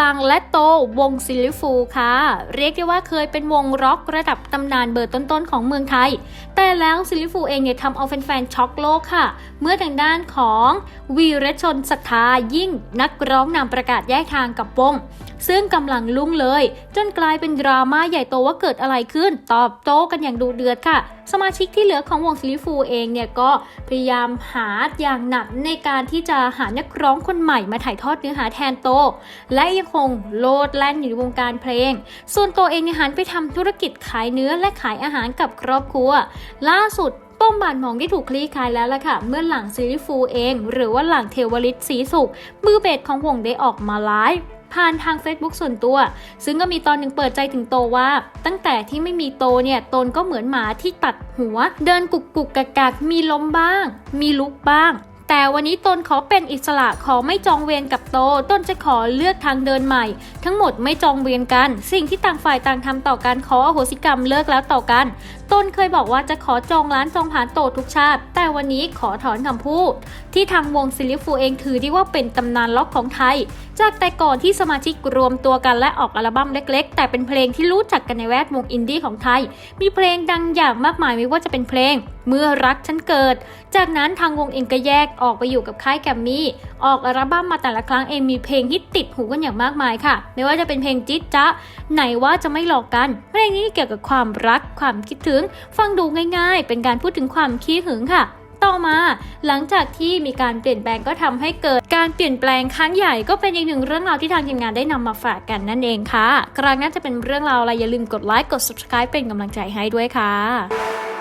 ลังและโตวงซิลิฟูค่ะ เรียกได้ว่าเคยเป็นวงร็อกระดับตำนานเบอร์ต้นๆของเมืองไทย แต่แล้วซิลลิฟูเองเนี่ยทำเอาแฟนๆช็อกโลกค่ะ เมื่อทางด้านของวีรชนศรัทธายิ่งนักร้องนำประกาศแยกทางกับวงซึ่งกำลังลุ่งเลย จนกลายเป็นดราม่าใหญ่โตว่าเกิดอะไรขึ้น ตอบโต้กันอย่างดูเดือดค่ะ สมาชิกที่เหลือของวงซิลิฟูเองเนี่ยก็พยายามหาอย่างหนักในการที่จะหานักร้องคนใหม่มาถ่ายทอดเนื้อหาแทนโต และยังคงโลดแล่นอยู่ในวงการเพลง ส่วนตัวเองเนี่ยหันไปทำธุรกิจขายเนื้อและขายอาหารกับครอบครัว ล่าสุดป้มบานมองได้ถูกคลี่คลายแล้วล่ะค่ะ เมื่อหลังซิลิฟูเอง หรือว่าหลังเทวลิตศรีสุขมือเบสของวงได้ออกมาไลฟ์ ผ่านทาง Facebook ส่วนตัว ซึ่งก็มีตอนหนึ่งเปิดใจถึงโตว่า ตั้งแต่ที่ไม่มีโตเนี่ยตนก็เหมือนหมาที่ตัดหัว เดินกุกกุกกักกักมีล้มบ้าง มีลุกบ้าง แต่วันนี้ตนขอเป็นอิสระขอไม่จองเวรกับโตตนจะขอเลือกทางเดินใหม่ ทั้งหมดไม่จองเวรกัน สิ่งที่ต่างฝ่ายต่างทำต่อกันขออโหสิกรรมเลิกแล้วต่อกันตนเคยบอกว่าจะขอจองร้านจองผ่านโตทุกชาติ แต่วันนี้ขอถอนคำพูด ที่ทางวงซิลลิฟูเองถือได้ว่าเป็นตำนานล็อกของไทย จากแต่ก่อนที่สมาชิกรวมตัวกันและออกอัลบั้มเล็ก ๆ แต่เป็นเพลงที่รู้จักกันในแวดวงอินดี้ของไทย มีเพลงดังอย่างมากมายไม่ว่าจะเป็นเพลง เมื่อรักฉันเกิด จากนั้นทางวงเองก็แยกอออกไปอยู่กับค่ายแกรมมี่ ออกอัลบั้มมาแต่ละครั้งเองมีเพลงที่ติดหูกันอย่างมากมายค่ะ ไม่ว่าจะเป็นเพลงจิ๊ดจ๊ะ ไหนว่าจะไม่หลอกกัน เพลงนี้เกี่ยวกับความรักความคิดถึง ฟังดูง่ายๆ เป็นการพูดถึงความขี้หึงค่ะต่อมาหลังจากที่มีการเปลี่ยนแปลงก็ทำให้เกิดการเปลี่ยนแปลงครั้งใหญ่ก็เป็นอีกหนึ่งเรื่องราวที่ทางทีมงานได้นำมาฝากกันนั่นเองค่ะ ครั้งหน้าจะเป็นเรื่องราวอะไรอย่าลืมกดไลค์กด subscribe เป็นกำลังใจให้ด้วยค่ะ